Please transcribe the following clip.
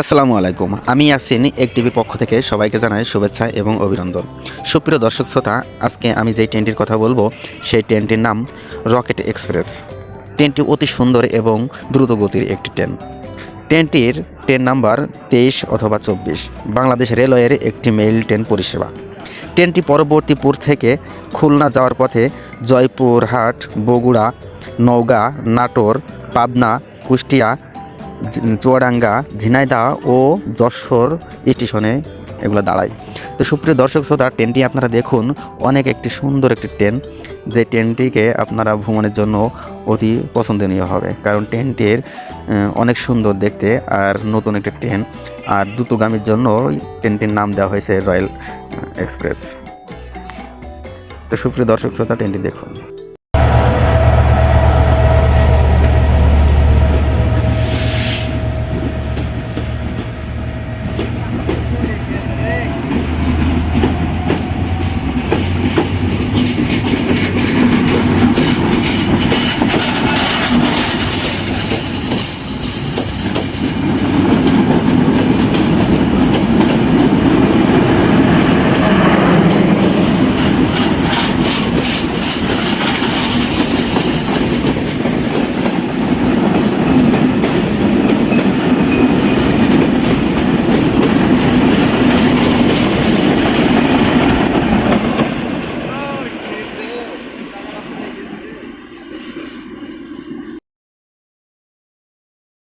আসসালামু আলাইকুম। আমি ইয়াসিন এক টিভির পক্ষ থেকে সবাইকে জানাই শুভেচ্ছা এবং অভিনন্দন। সুপ্রিয় দর্শক শ্রোতা, আজকে আমি যেই ট্রেনটির কথা বলব, সেই ট্রেনটির নাম রকেট এক্সপ্রেস। ট্রেনটি অতি সুন্দর এবং দ্রুত গতির একটি ট্রেন। ট্রেনটির ট্রেন নাম্বার তেইশ অথবা চব্বিশ, বাংলাদেশ রেলওয়ের একটি মেইল ট্রেন পরিষেবা। ট্রেনটি পরবর্তীপুর থেকে খুলনা যাওয়ার পথে জয়পুরহাট, বগুড়া, নওগাঁ, নাটোর, পাবনা, কুষ্টিয়া চুয়াডাঙ্গা, ঝিনাইদহ ও যশোর স্টেশনে এগুলো দাঁড়ায়। তো সুপ্রিয় দর্শক শ্রোতা, ট্রেনটি আপনারা দেখুন, অনেক একটি সুন্দর একটি ট্রেন, যে ট্রেনটিকে আপনারা ভ্রমণের জন্য অতি পছন্দনীয় হবে। কারণ ট্রেনটির অনেক সুন্দর দেখতে আর নতুন একটি ট্রেন, আর দ্রুতগামীর জন্য ট্রেনটির নাম দেওয়া হয়েছে রয়্যাল এক্সপ্রেস। তো সুপ্রিয় দর্শক শ্রোতা, ট্রেনটি দেখুন।